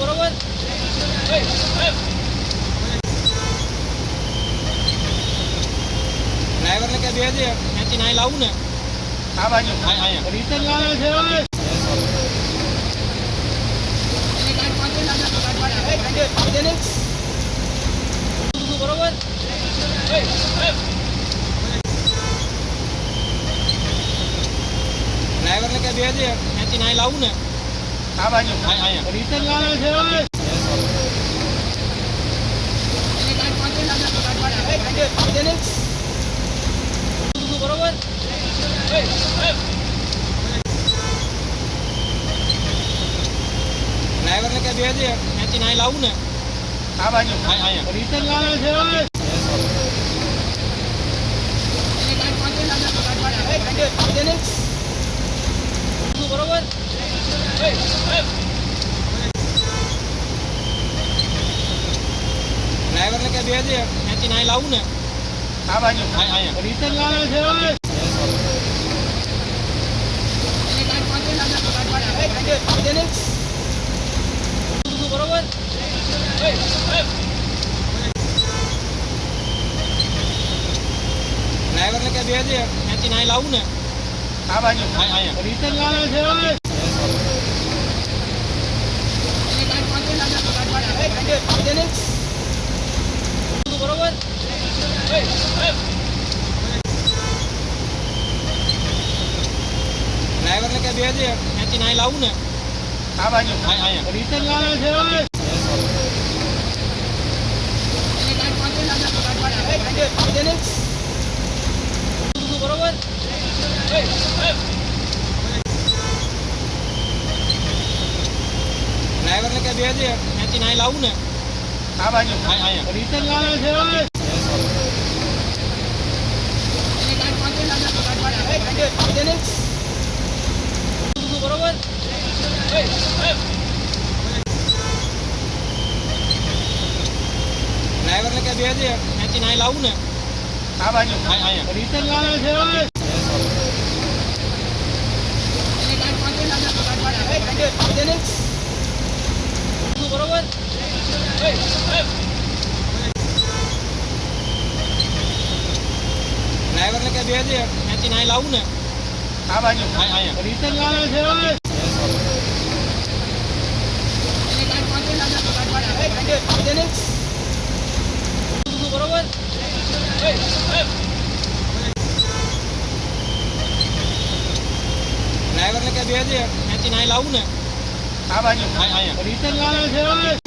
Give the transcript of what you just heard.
બરોબર ડ્રાઈવરને કે બે દે ત્યાંથી નાઈ લાવું ને આ બાજુ રિટર્ન વાળો છે. બરોબર ડ્રાઈવરને કે બે દે ત્યાંથી નાઈ લાવું ને આ બાજુ રિટર્ન વાળો છે. બરોબર ડ્રાઈવરને કે બે દે ત્યાંથી નાઈ લાવું ને આ બાજુ રિટર્ન લાવે છે ઓય. બરોબર ડ્રાઈવરને કે બે દે ત્યાંથી નાઈ લાવું ને. આ બાજુ આ અહીંયા રિટર્ન વાળો છે ઓય. બરોબર ડ્રાઈવરને કે બે દે ત્યાંથી નાઈ લાવું ને. આ બાજુ આ અહીંયા રિટર્ન વાળો છે ઓય. બરોબર ડ્રાઈવરને કે બે દે ત્યાંથી નાઈ લાવું ને આ બાજુ આ અહીંયા રિટર્ન વાળો છે ઓય. બરોબર ડ્રાઈવરને કે બે દે ત્યાંથી નાઈ લાવું ને આ બાજુ આ અહીંયા રિટર્ન વાળો છે ઓય. બરોબર ડ્રાઈવરને કે બે નાઈ લાવું ને. આ બાજુ. રિટર્ન છે કે બે છે ત્યાંથી નાઈ લાવું ને. આ બાજુ. રિટર્ન લાવે છે ઓય. બરોબર? ડ્રાઈવરને કે બે દે ત્યાંથી નાઈ લાવું ને. આ બાજુ. રિટર્ન લાવે છે